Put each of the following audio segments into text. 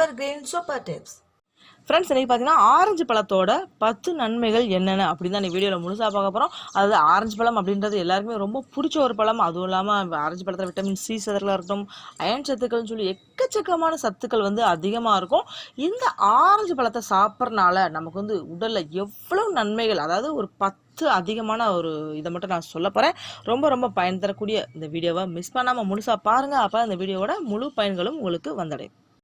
எவர் green super tips friends இன்னைக்கு பார்த்தீங்கன்னா orange பழத்தோட பத்து நன்மைகள் என்னென்ன அப்படின்னு தான் இந்த வீடியோவில் முழுசாக பார்க்க போகிறோம் அதாவது ஆரஞ்சு பழம் அப்படின்றது எல்லாருக்குமே ரொம்ப பிடிச்ச ஒரு பழம். அதுவும் இல்லாமல் ஆரஞ்சு பழத்தில் விட்டமின் சி சத்துக்களாக இருக்கட்டும் அயன் சத்துக்கள்னு சொல்லி எக்கச்சக்கமான சத்துக்கள் வந்து அதிகமாக இருக்கும். இந்த ஆரஞ்சு பழத்தை சாப்பிட்றனால நமக்கு வந்து உடலில் எவ்வளோ நன்மைகள் அதாவது ஒரு பத்து அதிகமான ஒரு இதை மட்டும் நான் சொல்ல போகிறேன் ரொம்ப ரொம்ப பயன் தரக்கூடிய இந்த வீடியோவை மிஸ் பண்ணாமல் முழுசாக பாருங்கள் அப்போ இந்த வீடியோவோட முழு பயன்களும் உங்களுக்கு வந்தடையும்.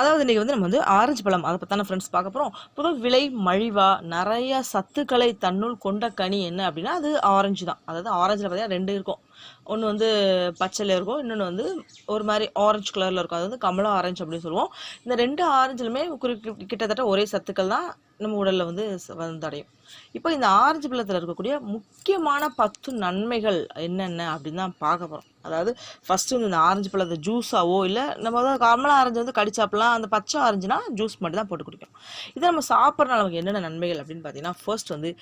அதாவது இன்றைக்கி வந்து நம்ம வந்து ஆரஞ்சு பழம் அதை பத்தான ஃப்ரெண்ட்ஸ் பார்க்க போகிறோம் பொதுவாக விலை மழிவா நிறைய சத்துக்களை தன்னுள் கொண்ட கனி என்ன அப்படின்னா அது ஆரஞ்சு தான். அதாவது ஆரஞ்சில் பார்த்தீங்கன்னா ரெண்டு இருக்கும். ஒன்று வந்து பச்சையில் இருக்கும் இன்னொன்று வந்து ஒரு மாதிரி ஆரஞ்சு கலரில் இருக்கும். அது வந்து கமலா ஆரஞ்சு அப்படின்னு சொல்லுவோம். இந்த ரெண்டு ஆரஞ்சுலுமே குறி கிட்டத்தட்ட ஒரே சத்துக்கள் தான் நம்ம உடலில் வந்து வந்தடையும். இப்போ இந்த ஆரஞ்சு பழத்தில் இருக்கக்கூடிய முக்கியமான பத்து நன்மைகள் என்னென்ன அப்படின்னு தான் பார்க்க போகிறோம் அதாவது ஃபர்ஸ்ட் வந்து இந்த ஆரஞ்சு பழத்தை ஜூஸாவோ இல்லை நம்ம வந்து கமலா ஆரஞ்சு வந்து கடிச்சாப்பெல்லாம் அந்த பச்சை ஆரஞ்சுனா ஜூஸ் மட்டும் தான் போட்டு குடிக்கணும். இதை நம்ம சாப்பிட்றனால நமக்கு என்னென்ன நன்மைகள் அப்படின்னு பார்த்தீங்கன்னா ஃபர்ஸ்ட் வந்து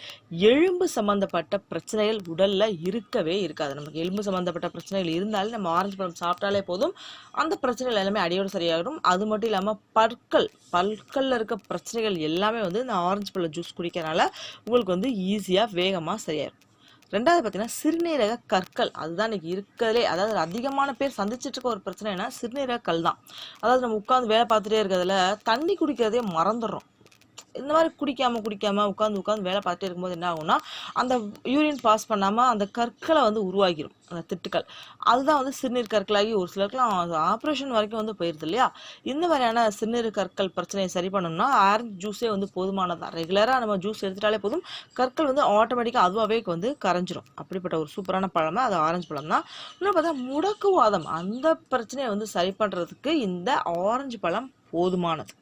எலும்பு சம்மந்தப்பட்ட பிரச்சனைகள் உடலில் இருக்கவே இருக்காது. நமக்கு எலும்பு சம்மந்தப்பட்ட பிரச்சனைகள் இருந்தாலும் நம்ம ஆரஞ்சு பழம் சாப்பிட்டாலே போதும். அந்த பிரச்சனைகள் எல்லாமே அடியோடு சரியாகிடும் அது மட்டும் இல்லாமல் பற்கள் பற்களில் இருக்க பிரச்சனைகள் எல்லாமே வந்து இந்த ஆரஞ்சு பழம் ஜூஸ் குடிக்கிறனால உங்களுக்கு வந்து ஈஸியாக வேகமாக சரியாயிடும் ரெண்டாவது பார்த்தீங்கன்னா சிறுநீரக கற்கள். அதுதான் இன்னைக்கு இருக்கிறதுலே அதாவது அதிகமான பேர் சந்திச்சிட்டு இருக்க ஒரு பிரச்சனைனா சிறுநீரக கல் தான். அதாவது நம்ம உட்காந்து வேலை பார்த்துட்டே இருக்கிறதுல தண்ணி குடிக்கிறதே மறந்துடுறோம். இந்த மாதிரி குடிக்காம குடிக்காம உட்காந்து உட்காந்து வேலை பார்த்துட்டே இருக்கும்போது என்ன ஆகும்னா அந்த யூரின் பாஸ் பண்ணாம அந்த கற்களை வந்து உருவாகிடும் அந்த திட்டுக்கள். அதுதான் வந்து சிறுநீர் கற்களாகி ஒரு சிலருக்குலாம் ஆப்ரேஷன் வரைக்கும் வந்து போயிருது இல்லையா? இந்த மாதிரியான சிறுநீர் கற்கள் பிரச்சனையை சரி பண்ணணும்னா ஆரஞ்சு ஜூஸே வந்து போதுமானதான் ரெகுலராக நம்ம ஜூஸ் எடுத்துட்டாலே போதும் கற்கள் வந்து ஆட்டோமேட்டிக்காக அதுவாகவே வந்து கரைஞ்சிரும். அப்படிப்பட்ட ஒரு சூப்பரான பழம் அது ஆரஞ்சு பழம் தான். இன்னும் பார்த்தா முடக்குவாதம். அந்த பிரச்சனையை வந்து சரி பண்ணுறதுக்கு இந்த ஆரஞ்சு பழம் போதுமானது.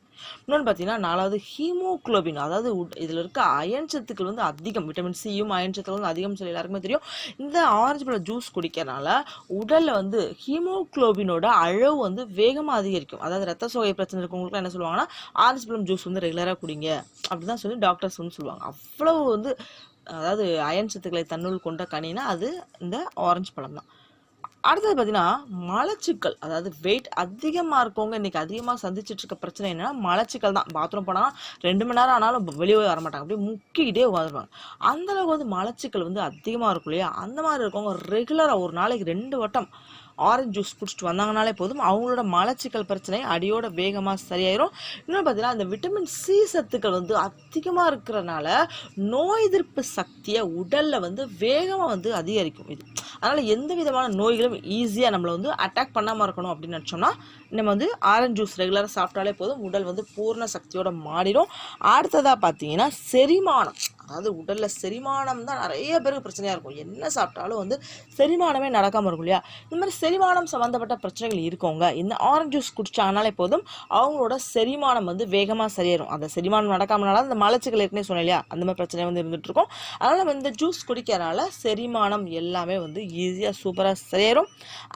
இன்னொன்று பார்த்தீங்கன்னா நாலாவது ஹீமோகுளோபின். அதாவது இதில் இருக்க அயன் சத்துக்கள் வந்து அதிகம். விட்டமின் சியும் அயன் சத்துக்கள் வந்து அதிகம் சொல்லி எல்லாருக்குமே தெரியும். இந்த ஆரஞ்சு பழம் ஜூஸ் குடிக்கிறனால உடலில் வந்து ஹீமோகுளோபினோட அளவு வந்து வேகமாக அதிகரிக்கும். அதாவது ரத்த சோகை பிரச்சனை இருக்கவங்களுக்கு என்ன சொல்லுவாங்கன்னா ஆரஞ்சு பழம் ஜூஸ் வந்து ரெகுலராக குடிங்க. அப்படிதான் சொல்லி டாக்டர்ஸ் வந்து சொல்லுவாங்க. அவ்வளவு வந்து அதாவது அயன் சத்துக்களை தன்னுள் கொண்ட கனினா அது இந்த ஆரஞ்சு பழம் தான். அடுத்தது பார்த்தீங்கன்னா மலச்சிக்கல். அதாவது வெயிட் அதிகமாக இருக்கவங்க இன்றைக்கி அதிகமாக சந்திச்சிட்டு இருக்க பிரச்சனை என்னென்னா மலச்சிக்கல் தான். பாத்ரூம் போனால் ரெண்டு மணி நேரம் ஆனாலும் வெளியே வர மாட்டாங்க. அப்படியே முக்கிக்கிட்டே உட்காந்துருவாங்க அந்தளவுக்கு வந்து மலச்சிக்கல் வந்து அதிகமாக இருக்கும் இல்லையா? அந்த மாதிரி இருக்கவங்க ரெகுலராக ஒரு நாளைக்கு ரெண்டு வட்டம் ஆரஞ்சு ஜூஸ் குடிச்சிட்டு வந்தாங்கனாலே போதும். அவங்களோட மலச்சிக்கல் பிரச்சனை அடியோட வேகமாக சரியாயிரும். இன்னொன்று பார்த்தீங்கன்னா அந்த விட்டமின் சி சத்துக்கள் வந்து அதிகமாக இருக்கிறனால நோய் எதிர்ப்பு சக்தியை உடலில் வந்து வேகமாக வந்து அதிகரிக்கும். இது அதனால் எந்த விதமான நோய்களும் ஈஸியாக நம்மளை வந்து அட்டாக் பண்ணாமல் இருக்கணும் அப்படின்னு நினச்சோம்னா நம்ம வந்து ஆரஞ்சு ஜூஸ் ரெகுலராக சாப்பிட்டாலே போதும் உடல் வந்து பூர்ண சக்தியோட மாறிடும். அடுத்ததாக பார்த்தீங்கன்னா செரிமானம். அதாவது உடலில் செரிமானம் தான் நிறைய பேருக்கு பிரச்சனையாக இருக்கும். என்ன சாப்பிட்டாலும் வந்து செரிமானமே நடக்காமல் இருக்கும் இல்லையா? இந்த மாதிரி செரிமானம் சம்மந்தப்பட்ட பிரச்சனைகள் இருக்கவங்க இந்த ஆரஞ்சு ஜூஸ் குடிச்சாங்கனாலே போதும் அவங்களோட செரிமானம் வந்து வேகமாக சரியாயிடும் அந்த செரிமானம் நடக்காமனால அந்த மலச்சிக்கல் ஏற்கனவே சொன்னேன் இல்லையா? அந்த மாதிரி பிரச்சனை வந்து இருந்துட்டு இருக்கும். அதனால் இந்த ஜூஸ் குடிக்கிறனால செரிமானம் எல்லாமே வந்து ஈஸியாக சூப்பராக சரியாயிரும்.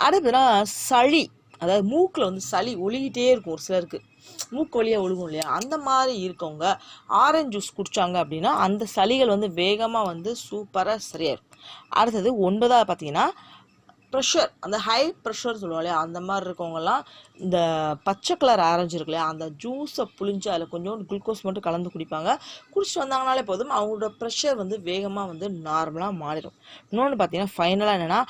அடுத்ததுனா சளி அதாவது மூக்கில் வந்து சளி ஒழுகிட்டே இருக்கும் ஒரு சிலருக்கு. மூக்கு வழியாக ஒழுகும் இல்லையா? அந்த மாதிரி இருக்கவங்க ஆரஞ்சு ஜூஸ் குடிச்சாங்க அப்படின்னா அந்த சளிகள் வந்து வேகமாக வந்து சூப்பராக சரியாயிரும். அடுத்தது ஒன்பதாவது பார்த்தீங்கன்னா ப்ரெஷர் அந்த ஹை ப்ரெஷர் சொல்லுவோம் இல்லையா? அந்த மாதிரி இருக்கவங்கலாம் இந்த பச்சை கலர் ஆரஞ்சு இருக்கு இல்லையா? அந்த ஜூஸை புளிஞ்சு அதில் கொஞ்சோண்டு குளுக்கோஸ் மட்டும் கலந்து குடிப்பாங்க. குடிச்சிட்டு வந்தாங்கனாலே போதும் அவங்களோட ப்ரெஷர் வந்து வேகமாக வந்து நார்மலாக மாறிடும். இன்னொன்று பார்த்தீங்கன்னா ஃபைனலாக என்னென்னா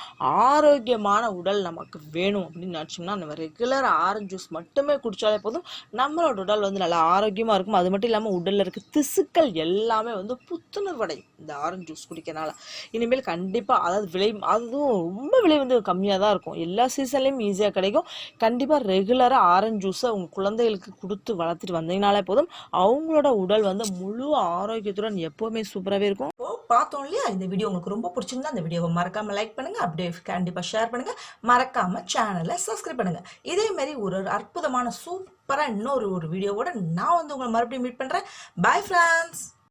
ஆரோக்கியமான உடல் நமக்கு வேணும் அப்படின்னு நினச்சோம்னா நம்ம ரெகுலர் ஆரஞ்சு ஜூஸ் மட்டுமே குடித்தாலே போதும். நம்மளோட உடல் வந்து நல்லா ஆரோக்கியமாக இருக்கும். அது மட்டும் இல்லாமல் உடலில் இருக்க திசுக்கள் எல்லாமே வந்து புத்துணர்வடையும் இந்த ஆரஞ்சு ஜூஸ் குடிக்கிறனால. இனிமேல் கண்டிப்பாக அதாவது விலை அதுவும் ரொம்ப விலை வந்து கம்மியாக தான் இருக்கும். எல்லா சீசன்லேயும் ஈஸியாக கிடைக்கும். கண்டிப்பாக ரெகுலராக ஆரஞ்சு ஜூஸை உங்கள் குழந்தைகளுக்கு கொடுத்து வளர்த்துட்டு வந்தீங்கனாலே போதும். அவங்களோட உடல் வந்து முழு ஆரோக்கியத்துடன் எப்போவுமே சூப்பராகவே இருக்கும். ஓ பார்த்தோம் இல்லையா? இந்த வீடியோ உங்களுக்கு ரொம்ப பிடிச்சிருந்தா இந்த வீடியோவை மறக்காம லைக் பண்ணுங்க. அப்படியே கண்டிப்பாக ஷேர் பண்ணுங்க. மறக்காம சேனலை சப்ஸ்கிரைப் பண்ணுங்க. இதேமாரி ஒரு ஒரு அற்புதமான சூப்பராக இன்னொரு ஒரு வீடியோவோட நான் வந்து உங்களை மறுபடியும் மீட் பண்ணுறேன் பாய் ஃப்ரெண்ட்ஸ்